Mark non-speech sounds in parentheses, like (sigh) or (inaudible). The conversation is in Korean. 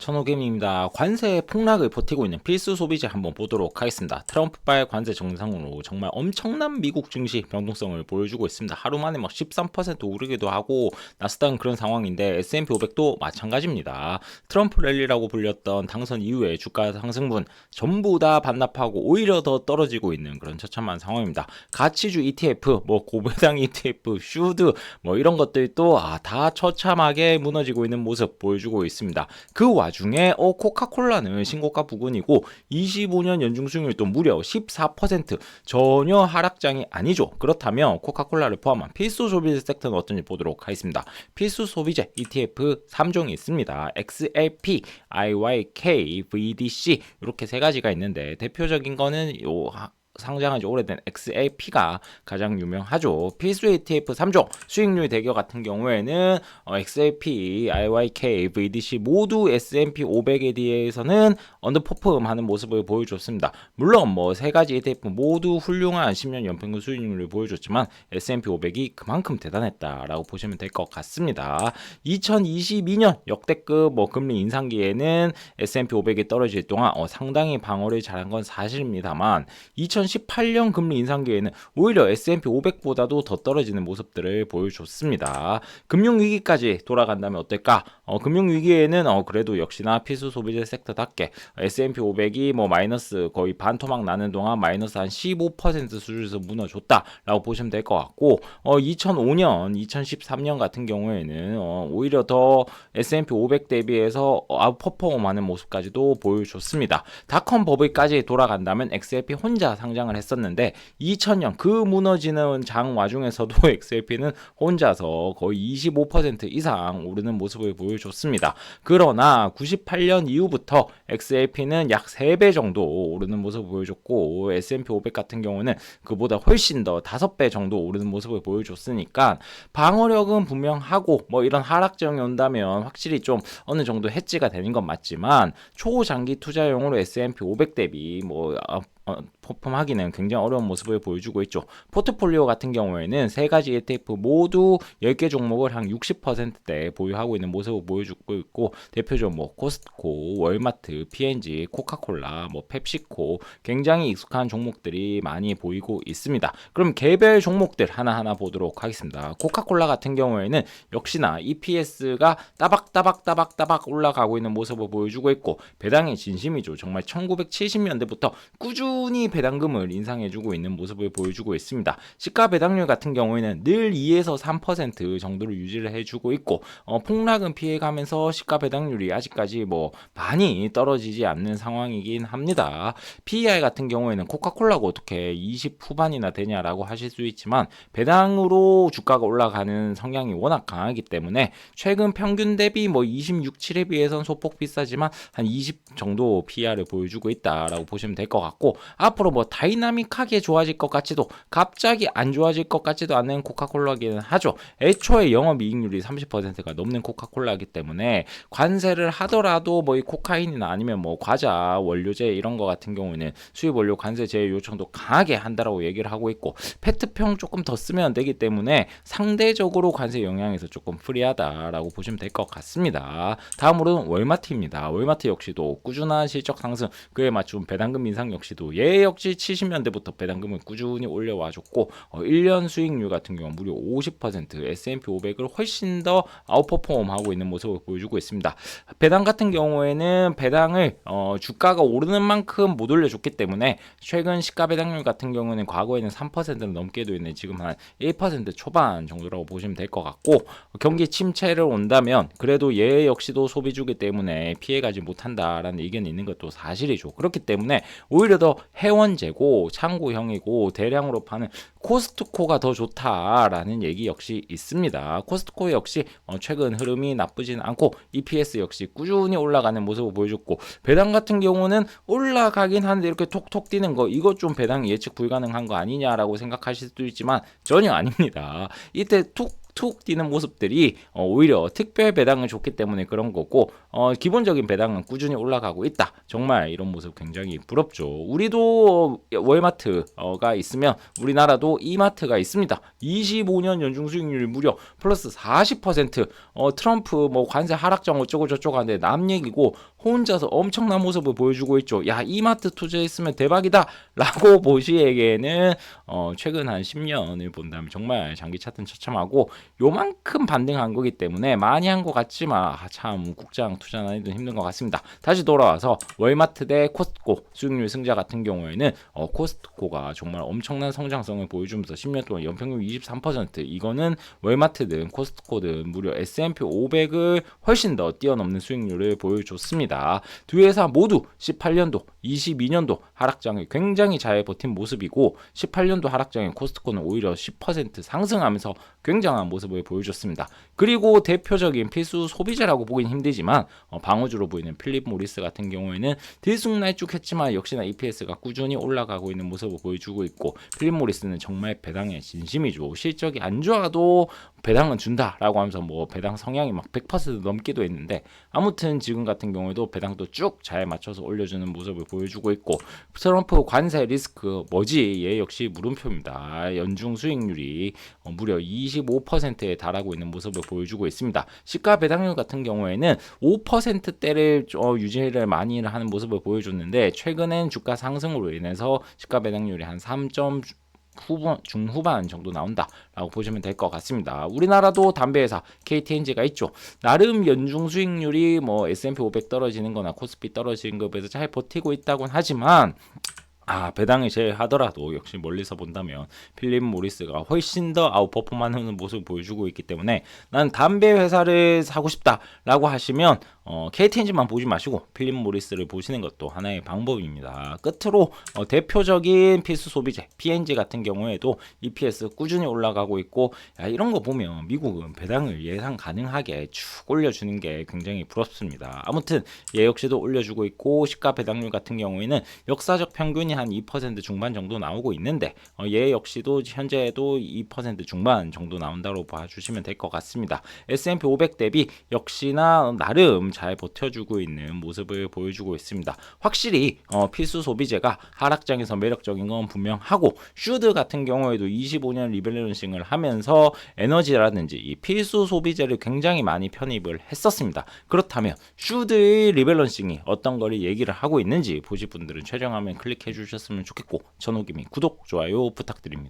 천호개미입니다. 관세 폭락을 버티고 있는 필수 소비재 한번 보도록 하겠습니다. 트럼프발 관세 정상으로 정말 엄청난 미국 증시 변동성을 보여주고 있습니다. 하루 만에 막 13% 오르기도 하고 나스닥은 그런 상황인데 S&P 500도 마찬가지입니다. 트럼프 랠리라고 불렸던 당선 이후에 주가 상승분 전부 다 반납하고 오히려 더 떨어지고 있는 그런 처참한 상황입니다. 가치주 ETF, 뭐 고배당 ETF, 슈드 뭐 이런 것들도 아, 다 처참하게 무너지고 있는 모습 보여주고 있습니다. 그와 중에 어 코카콜라는 신고가 부근이고 25년 연중 수익률도 무려 14% 전혀 하락장이 아니죠. 그렇다면 코카콜라를 포함한 필수 소비재 섹터는 어떤지 보도록 하겠습니다. 필수 소비재 ETF 3종이 있습니다. XLP, IYK, VDC 이렇게 세 가지가 있는데 대표적인 거는 요 하- 상장한 지 오래된 XLP가 가장 유명하죠. 필수 ETF 3종 수익률 대결 같은 경우에는 어, XLP, IYK, VDC 모두 S&P 500에 대해서는 언더퍼폼하는 모습을 보여줬습니다. 물론 뭐 세 가지 ETF 모두 훌륭한 10년 연평균 수익률을 보여줬지만 S&P 500이 그만큼 대단했다라고 보시면 될 것 같습니다. 2022년 역대급 뭐 금리 인상기에는 S&P 500이 떨어질 동안 어, 상당히 방어를 잘한 건 사실입니다만 2018년 금리 인상기에는 오히려 S&P 500보다도 더 떨어지는 모습들을 보여줬습니다. 금융 위기까지 돌아간다면 어떨까? 어, 금융 위기에는 어, 그래도 역시나 필수 소비재 섹터답게 S&P 500이 뭐 마이너스 거의 반토막 나는 동안 마이너스 한 15% 수준에서 무너졌다라고 보시면 될 것 같고 어, 2005년, 2013년 같은 경우에는 어, 오히려 더 S&P 500 대비해서 아웃퍼폼하는 모습까지도 보여줬습니다. 닷컴 버블까지 돌아간다면 XLP 혼자 상장 을 했었는데 2000년 그 무너지는 장 와중에서도 (laughs) XLP는 혼자서 거의 25% 이상 오르는 모습을 보여줬습니다. 그러나 98년 이후부터 XLP는 약 3배 정도 오르는 모습을 보여줬고 S&P 500 같은 경우는 그보다 훨씬 더 5배 정도 오르는 모습을 보여줬으니까 방어력은 분명하고 뭐 이런 하락장이 온다면 확실히 좀 어느 정도 해지가 되는 건 맞지만 초장기 투자용으로 S&P 500 대비 뭐 어, 어, 퍼폼하기는 굉장히 어려운 모습을 보여주고 있죠. 포트폴리오 같은 경우에는 세 가지 ETF 모두 10개 종목을 한 60%대 보유하고 있는 모습을 보여주고 있고 대표적으로 뭐 코스트코, 월마트, P&G, 코카콜라, 뭐 펩시코 굉장히 익숙한 종목들이 많이 보이고 있습니다. 그럼 개별 종목들 하나하나 보도록 하겠습니다. 코카콜라 같은 경우에는 역시나 EPS가 따박따박 따박 따박 올라가고 있는 모습을 보여주고 있고 배당의 진심이죠. 정말 1970년대부터 꾸준히 배당금을 인상해주고 있는 모습을 보여주고 있습니다. 시가 배당률 같은 경우에는 늘 2에서 3% 정도를 유지를 해주고 있고 어, 폭락은 피해가면서 시가 배당률이 아직까지 뭐 많이 떨어지지 않는 상황이긴 합니다. PER 같은 경우에는 코카콜라가 어떻게 20 후반이나 되냐라고 하실 수 있지만 배당으로 주가가 올라가는 성향이 워낙 강하기 때문에 최근 평균 대비 뭐 26, 7에 비해서는 소폭 비싸지만 한 20 정도 PER을 보여주고 있다라고 보시면 될 것 같고 앞으로 뭐 다이나믹하게 좋아질 것 같지도 갑자기 안 좋아질 것 같지도 않은 코카콜라기는 하죠. 애초에 영업이익률이 30%가 넘는 코카콜라이기 때문에 관세를 하더라도 뭐 이 코카인이나 아니면 뭐 과자 원료제 이런 거 같은 경우에는 수입 원료 관세 제외 요청도 강하게 한다라고 얘기를 하고 있고 페트병 조금 더 쓰면 되기 때문에 상대적으로 관세 영향에서 조금 프리하다라고 보시면 될 것 같습니다. 다음으로는 월마트입니다. 월마트 역시도 꾸준한 실적 상승 그에 맞춘 배당금 인상 역시도 얘 역시 70년대부터 배당금을 꾸준히 올려와줬고 어, 1년 수익률 같은 경우 무려 50% S&P 500을 훨씬 더 아웃퍼폼하고 있는 모습을 보여주고 있습니다. 배당 같은 경우에는 배당을 어, 주가가 오르는 만큼 못 올려줬기 때문에 최근 시가 배당률 같은 경우는 과거에는 3%는 넘게도 있는 지금 한 1% 초반 정도라고 보시면 될 것 같고 경기 침체를 온다면 그래도 얘 역시도 소비주기 때문에 피해가지 못한다라는 의견이 있는 것도 사실이죠. 그렇기 때문에 오히려 더 회원제고 창구형이고 대량으로 파는 코스트코가 더 좋다라는 얘기 역시 있습니다. 코스트코 역시 어, 최근 흐름이 나쁘진 않고 EPS 역시 꾸준히 올라가는 모습을 보여줬고 배당 같은 경우는 올라가긴 하는데 이렇게 톡톡 뛰는 거 이것 좀 배당 예측 불가능한 거 아니냐라고 생각하실 수도 있지만 전혀 아닙니다. 이때 툭 툭 뛰는 모습들이 어, 오히려 특별 배당을 줬기 때문에 그런 거고 어, 기본적인 배당은 꾸준히 올라가고 있다. 정말 이런 모습 굉장히 부럽죠. 우리도 월마트가 있으면 우리나라도 이마트가 있습니다. 25년 연중 수익률 무려 플러스 40% 어, 트럼프 뭐 관세 하락장 어쩌고 저쩌고 하는데 남 얘기고 혼자서 엄청난 모습을 보여주고 있죠. 야 이마트 투자했으면 대박이다 라고 (laughs) 보시에게는 어, 최근 한 10년을 본다면 정말 장기 차트는 처참하고 요만큼 반등한 거기 때문에 많이 한 것 같지만 아, 참 국장 투자 난이도 힘든 것 같습니다. 다시 돌아와서 월마트 대 코스트코 수익률 승자 같은 경우에는 어, 코스트코가 정말 엄청난 성장성을 보여주면서 10년 동안 연평균 23% 이거는 월마트든 코스트코든 무려 S&P 500을 훨씬 더 뛰어넘는 수익률을 보여줬습니다. 두 회사 모두 18년도, 22년도 하락장을 굉장히 잘 버틴 모습이고 18년도 하락장인 코스트코는 오히려 10% 상승하면서 굉장한 모습을 보여줬습니다. 그리고 대표적인 필수 소비재라고 보긴 힘들지만 어, 방어주로 보이는 필립 모리스 같은 경우에는 들쑥날쭉했지만 역시나 EPS가 꾸준히 올라가고 있는 모습을 보여주고 있고 필립 모리스는 정말 배당에 진심이죠. 실적이 안 좋아도 배당은 준다라고 하면서 뭐 배당 성향이 막 100% 넘기도 했는데 아무튼 지금 같은 경우에도 배당도 쭉 잘 맞춰서 올려주는 모습을 보여주고 있고 트럼프 관세 리스크 뭐지 얘 역시 물음표입니다. 연중 수익률이 어, 무려 25%에 달하고 있는 모습을 보여주고 있습니다. 시가 배당률 같은 경우에는 5%대를 어, 유지를 많이 하는 모습을 보여줬는데 최근엔 주가 상승으로 인해서 시가 배당률이 한 3. 후반 중후반 정도 나온다라고 보시면 될 것 같습니다. 우리나라도 담배 회사 KTNG가 있죠. 나름 연중 수익률이 뭐 S&P 500 떨어지는 거나 코스피 떨어지는 것에 비해서 잘 버티고 있다곤 하지만 아 배당이 제일 하더라도 역시 멀리서 본다면 필립 모리스가 훨씬 더 아웃퍼폼하는 모습을 보여주고 있기 때문에 난 담배 회사를 사고 싶다라고 하시면 어, KTNG만 보지 마시고 필립 모리스를 보시는 것도 하나의 방법입니다. 끝으로 어, 대표적인 필수 소비재 PNG 같은 경우에도 EPS 꾸준히 올라가고 있고 야, 이런 거 보면 미국은 배당을 예상 가능하게 쭉 올려주는 게 굉장히 부럽습니다. 아무튼 얘 역시도 올려주고 있고 시가 배당률 같은 경우에는 역사적 평균이 한 2% 중반 정도 나오고 있는데 어, 얘 역시도 현재도 2% 중반 정도 나온다고 봐주시면 될 것 같습니다. S&P 500 대비 역시나 나름 잘 버텨주고 있는 모습을 보여주고 있습니다. 확실히 어, 필수 소비재가 하락장에서 매력적인 건 분명하고 슈드 같은 경우에도 25년 리밸런싱을 하면서 에너지라든지 이 필수 소비재를 굉장히 많이 편입을 했었습니다. 그렇다면 슈드의 리밸런싱이 어떤 거를 얘기를 하고 있는지 보실 분들은 최종화면 클릭해 주 셨으면 좋겠고 전호김이 구독, 좋아요 부탁드립니다.